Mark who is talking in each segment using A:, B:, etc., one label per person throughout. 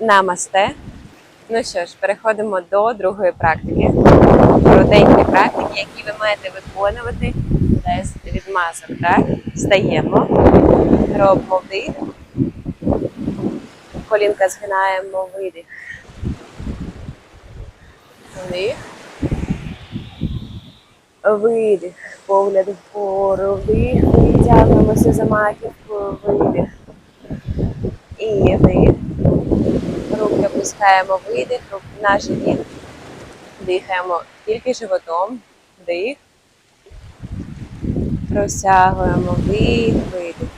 A: Намасте. Ну що ж, переходимо до другої практики. Коротенькі практики, які ви маєте виконувати без відмазок. Так? Встаємо, робимо вдих, колінка згинаємо, видих. Вдих. Видих, погляд вгору, вдих, витягнемося за маківкою, видих. І вдих. Руки опускаємо, видих, руки на. Дихаємо тільки животом, Дих. Розтягуємо вдих, видих.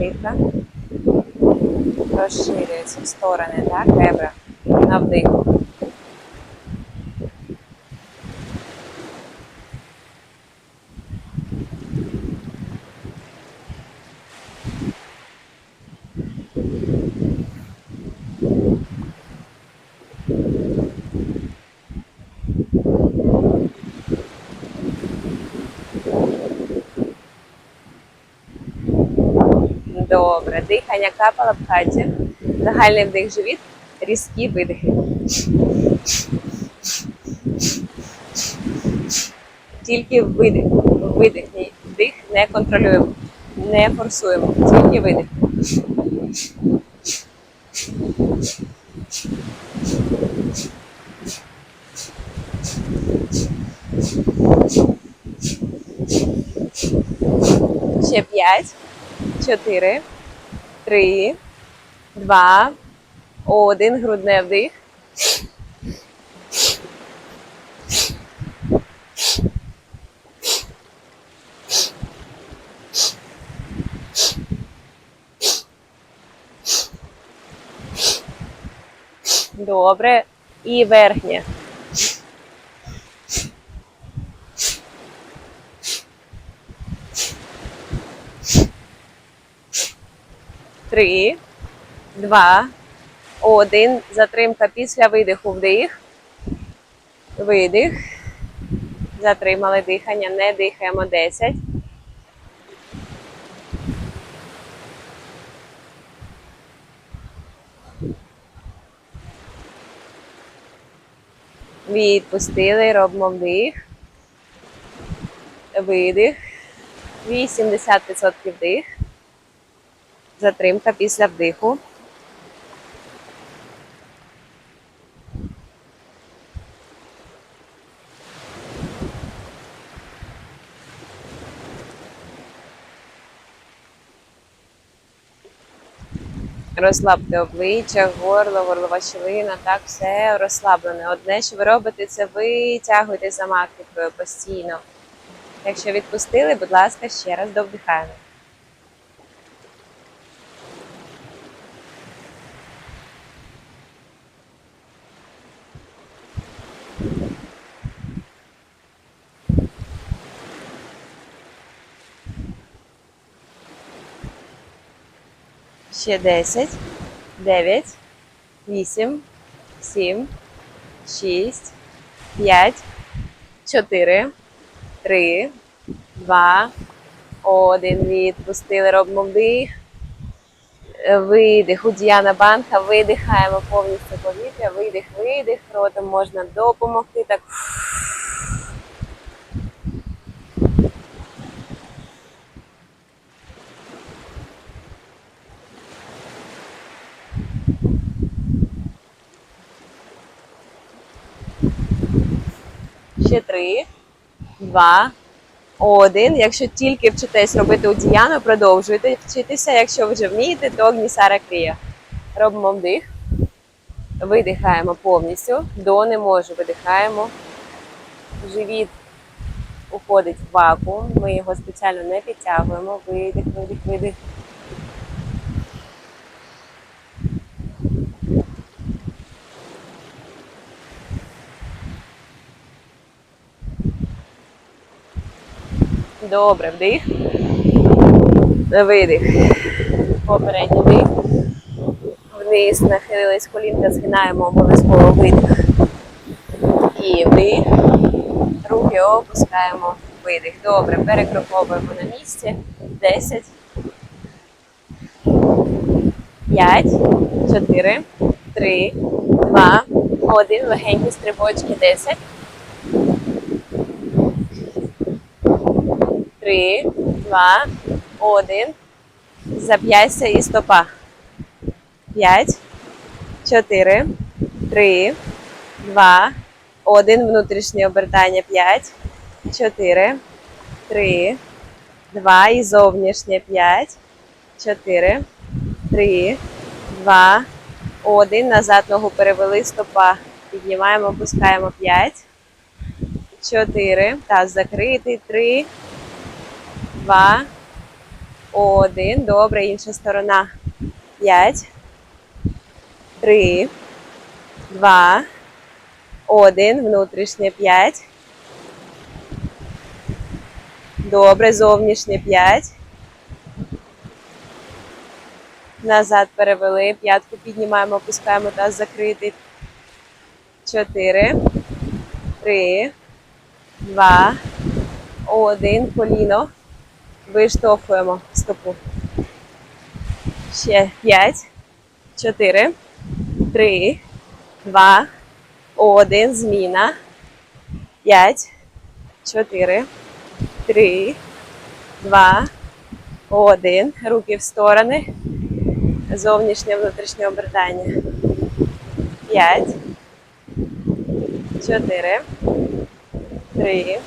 A: грудна клітка. Розширюється в сторони, так? Ребра. На вдиху. Добре. Дихання капала в хаті. Загальний вдих живіт, різкі видихи. Тільки видих. Видих. Ні, Вдих не контролюємо, не форсуємо. Тільки видих. Ще п'ять, чотири, три, два, один. Грудне вдих. Добре. І верхнє. Три, два, один. Затримка після видиху вдих. Видих. Затримали дихання. Не дихаємо 10. Відпустили, робимо вдих. Видих. 80% вдих. Затримка після вдиху. Розслабте обличчя, горло, горлова щілина, так, все розслаблене. Одне, що ви робите, це витягуйте за маківкою постійно. Якщо відпустили, будь ласка, ще раз довдихаємо. Ще 10, 9, 8, 7, 6, 5, 4, 3, 2, 1. Відпустили, робимо вдих. Видих. У Діана Банка видихаємо повністю повітря. Видих, видих. Ротом можна допомогти. Так. Ще три, два, один. Якщо тільки вчитесь робити у Діану, продовжуйте вчитися. Якщо вже вмієте, то Огнісара Крія. Робимо вдих. Видихаємо повністю. До не можу. Видихаємо. Живіт уходить в вакуум. Ми його спеціально не підтягуємо. Видих, видих, видих. Добре, вдих. Видих. Попередній вдих. Вниз нахилились колінка, згинаємо обов'язково видих. І вдих. Руки опускаємо. Видих. Добре, перекроковуємо на місці. 10. 5, 4, 3, 2, 1. Легенькі стрибочки. 10. 3, 2, 1. Зап'яйся і стопа. 5, 4, 3, 2, 1. Внутрішнє обертання. 5, 4, 3, 2. І зовнішнє. 5, 4, 3, 2, 1. Назад ногу перевели. Стопа. Піднімаємо, опускаємо. 5, 4. Таз закритий. 3, 2, 1. Добре, інша сторона. 5, 3, 2, 1. Внутрішнє 5. Добре, зовнішнє 5. Назад перевели. П'ятку піднімаємо, опускаємо таз закритий. 4, 3, 2, 1. Коліно. Виштовхуємо стопу. Ще 5, 4, 3, 2, 1. Зміна. 5, 4, 3, 2, 1. Руки в сторони. Зовнішнє внутрішнє обертання. 5, 4, 3,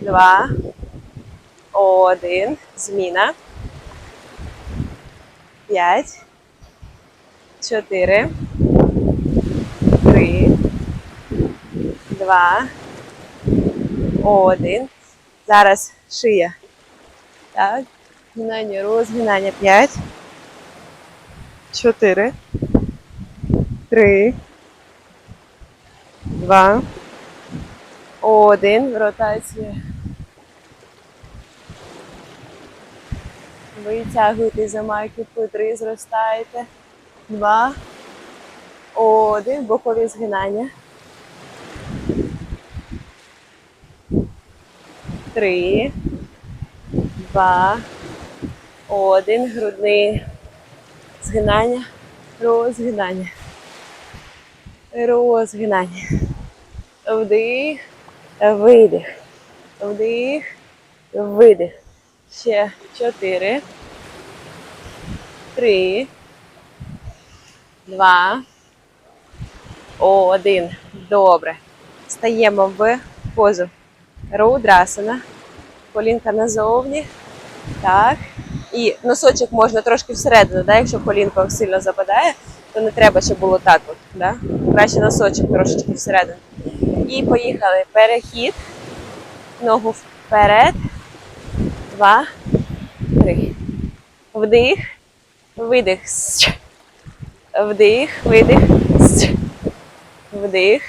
A: 2, 1. Зміна. 5, 4, 3, 2, 1. Зараз шия. Так. Згинання, розгинання. 5, 4, 3, 2, 1. Ротація. Витягуйте за маківку, 3, зростаєте. 2, 1. Бокові згинання. 3, 2, 1. Грудний згинання, розгинання. Розгинання. Вдих, видих. Вдих, видих. Ще чотири. Три. Два. Один. Добре. Стаємо в позу. Рудрасана. Колінка назовні. Так. І носочок можна трошки всередину, да? якщо колінко сильно западає, то не треба, щоб було так. От, да? Краще носочок трошечки всередину. І поїхали. Перехід. Ногу вперед. Два. Три. Вдих. Видих. Вдих. Видих. Вдих.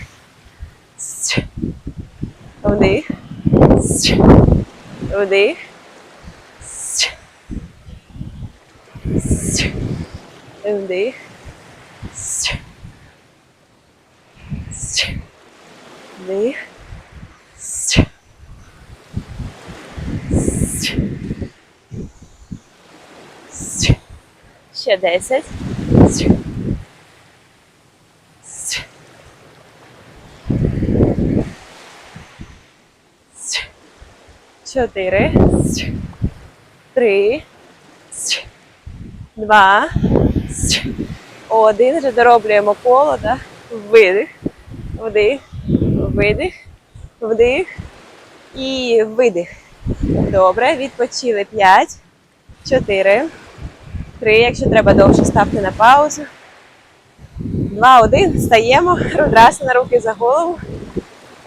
A: Вдих. Вдих. Вдих. Вдих. Ще десять. Сч. Сч. Сч. Чотири. Сч. Три. Два. Один. Вже дороблюємо коло, да? Видих. Вдих. Видих. Вдих. І видих. Добре. Відпочили. П'ять. Чотири. Три. Якщо треба довше, ставте на паузу. Два, один. Стаємо. Рудраса на руки за голову.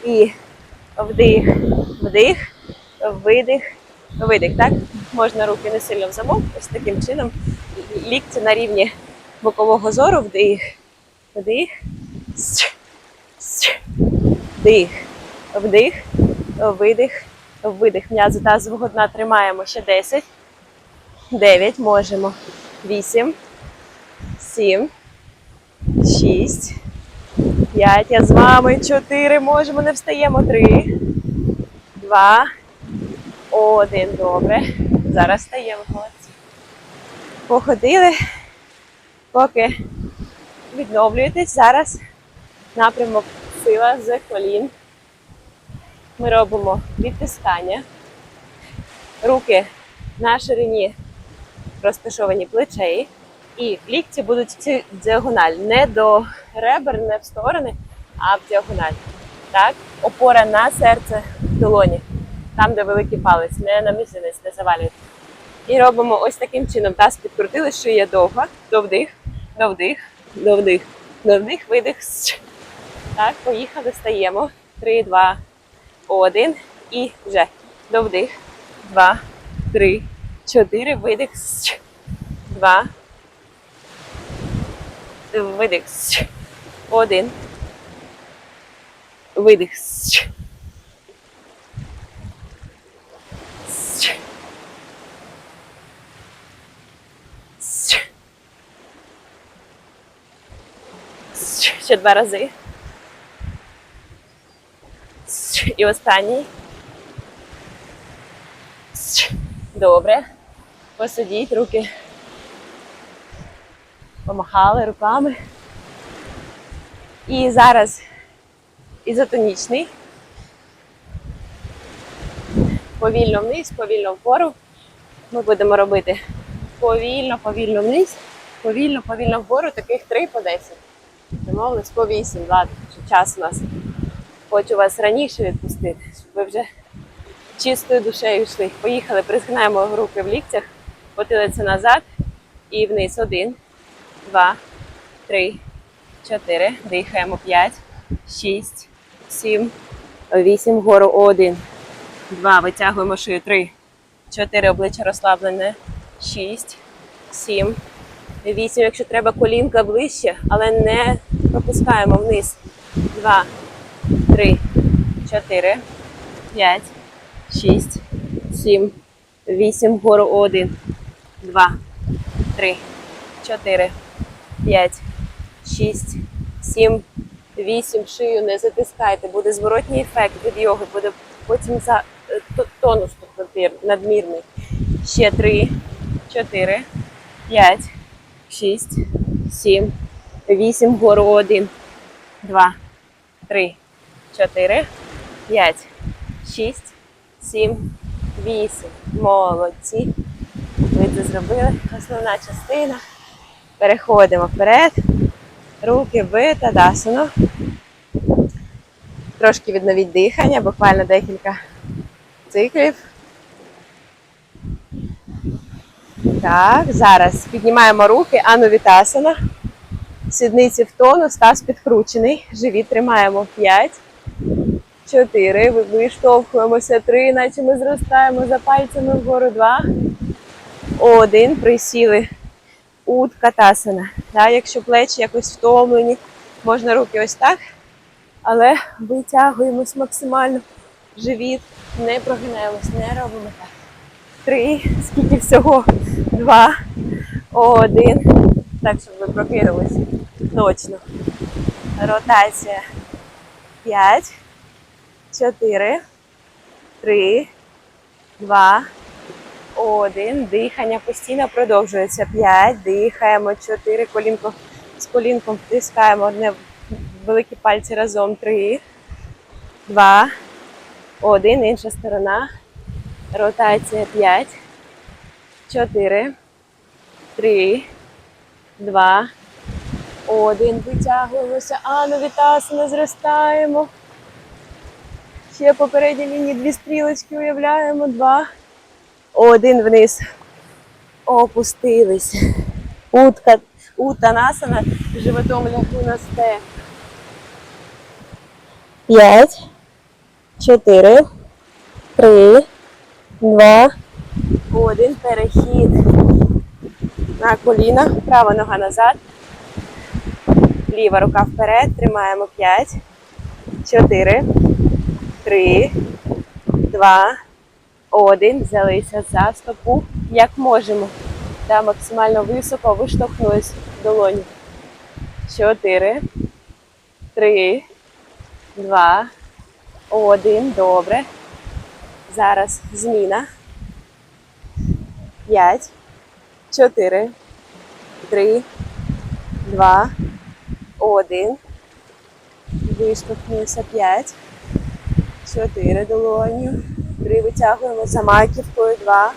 A: І вдих, вдих, видих, видих. Так? Можна руки не сильно в замок, ось таким чином. Лікті на рівні бокового зору. Вдих, вдих, вдих, вдих, видих, видих. М'язи тазового дна тримаємо ще 10, дев'ять, можемо. Вісім, сім, шість, п'ять. Я з вами. Чотири. Можемо, не встаємо. Три, два, один. Добре. Зараз встаємо. Молодці. Походили, поки відновлюєтесь. Зараз напрямок сила з колін. Ми робимо відтискання. Руки на ширині розташовані плечей. І лікті будуть в діагональ. Не до ребер, не в сторони, а в діагональ. Так? Опора на серце в долоні. Там, де великий палець, не на мізинець, не завалюйте. І робимо ось таким чином. Таз підкрутили, шия довга, довдих, довдих, довдих, довдих, видих. Так, поїхали, стаємо. Три, два, один. І вже довдих. Два, три, чотири, видих. Два. Видих. Один. Видих. Ще два рази. І останній. Добре. Посидіть, руки. Помахали руками. І зараз ізотонічний. Повільно вниз, повільно вгору. Ми будемо робити повільно, повільно вниз, повільно, повільно вгору, таких 3 по 10. Домовились по 8, ладно, що час у нас. Хочу вас раніше відпустити, щоб ви вже чистою душею йшли. Поїхали, призгинаємо руки в ліктях, потилиця назад і вниз. Один, два, три, чотири. Дихаємо. П'ять, шість, сім, вісім. Вгору. Один, два. Витягуємо шию. Три, чотири. Обличчя розслаблене. Шість, сім, вісім. Якщо треба, колінка ближче, але не пропускаємо вниз. Два, три, чотири, п'ять, шість, сім, вісім. Вгору. Один, два, три, чотири, п'ять, шість, сім, вісім. Шию не затискайте. Буде зворотній ефект від йоги, буде потім за е, тонус тут надмірний. Ще три, чотири, п'ять, шість, сім, вісім. Вгору. Один, два, три, чотири, п'ять, шість, сім, вісім. Молодці. Ви це зробили. Основна частина. Переходимо вперед. Руки в тадасану. Трошки відновіть дихання, буквально декілька циклів. Так, зараз піднімаємо руки, анувітасана. Сідниці в тонус, таз підкручений. Живіт тримаємо 5, 4. Виштовхуємося 3, наче ми зростаємо за пальцями вгору 2. Один. Присіли. Уткатасана. Да, якщо плечі якось втомлені, можна руки ось так. Але витягуємось максимально. Живіт. Не прогинаємось, не робимо так. Три. Скільки всього? Два. Один. Так, щоб ви прокинулись. Точно. Ротація. П'ять. Чотири. Три. Два. Один. Дихання постійно продовжується. П'ять. Дихаємо. Чотири. Колінко з колінком втискаємо одне великі пальці разом. Три. Два. Один. Інша сторона. Ротація. П'ять. Чотири. Три. Два. Один. Витягуємося. Ану, вітасана, зростаємо. Ще попередні лінії дві стрілочки уявляємо. Два. Один вниз. Опустились. Утка, утанасана, животом лягу на сте. П'ять, чотири, три, два, один. Перехід на коліна. Права нога назад. Ліва рука вперед. Тримаємо п'ять, чотири, три, два, Один. Взялися за стопу, як можемо. Та максимально високо виштовхнулись в долоні. Чотири. Три. Два. Один. Добре. Зараз зміна. П'ять. Чотири. Три. Два. Один. Виштовхнулися. П'ять. Чотири долоню. Три. Витягуємо за маківкою. Два.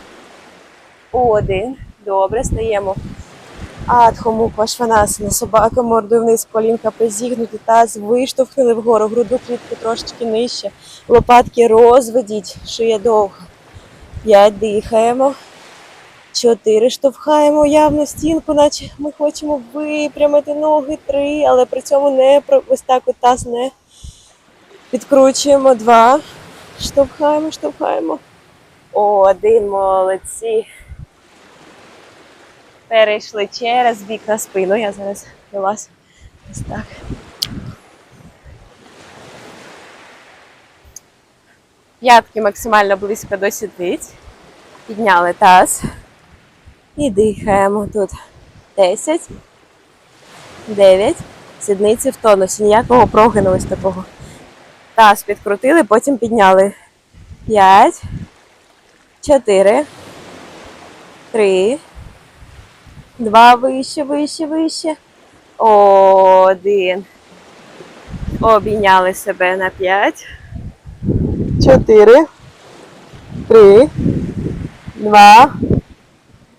A: Один. Добре. Стаємо. Адхому пашванасана. Собака мордою вниз, колінка призігнуті, таз виштовхнули вгору, груду клітку трошечки нижче. Лопатки розведіть, шия довга. П'ять дихаємо. Чотири штовхаємо явно стінку, наче ми хочемо випрямити ноги. Три, але при цьому не ось так от таз не підкручуємо. Два. Штовхаємо, штовхаємо. Один, молодці. Перейшли через бік на спину. Я зараз вас ось так. П'ятки максимально близько до сідниць. Підняли таз. І дихаємо тут. 10, 9, сідниці в тонусі. Ніякого прогину ось такого. Таз підкрутили, потім підняли. 5, 4, 3, Два вище, вище, вище. Один. Обійняли себе на п'ять. Чотири. Три. Два.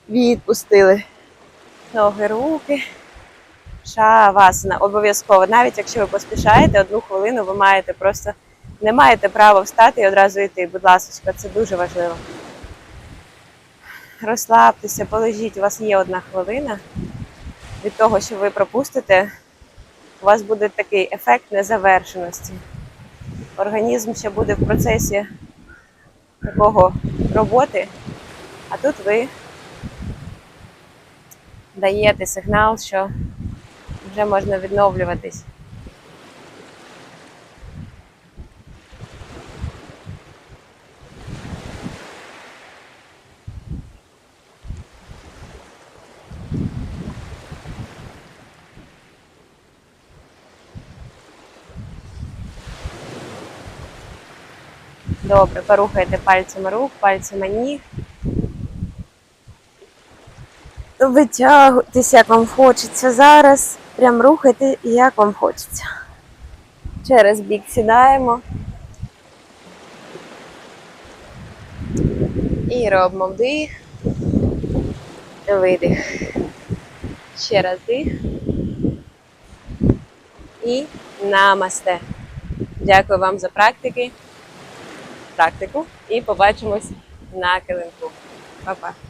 A: Відпустили. Ноги, руки. Шавасана. Обов'язково. Навіть якщо ви поспішаєте, одну хвилину ви маєте просто не маєте права встати і одразу йти. Будь ласка, це дуже важливо розслабтеся, полежіть, у вас є одна хвилина. Від того, що ви пропустите, у вас буде такий ефект незавершеності. Організм ще буде в процесі такого роботи, а тут ви даєте сигнал, що вже можна відновлюватись. Добре, порухайте пальцями рук, пальцями ніг. Витягуйтесь, як вам хочеться зараз. Прям рухайте, як вам хочеться. Через бік сідаємо. І робимо вдих. Видих. Ще раз дих. І намасте. Дякую вам за практики практику і побачимось на килимку. Па-па!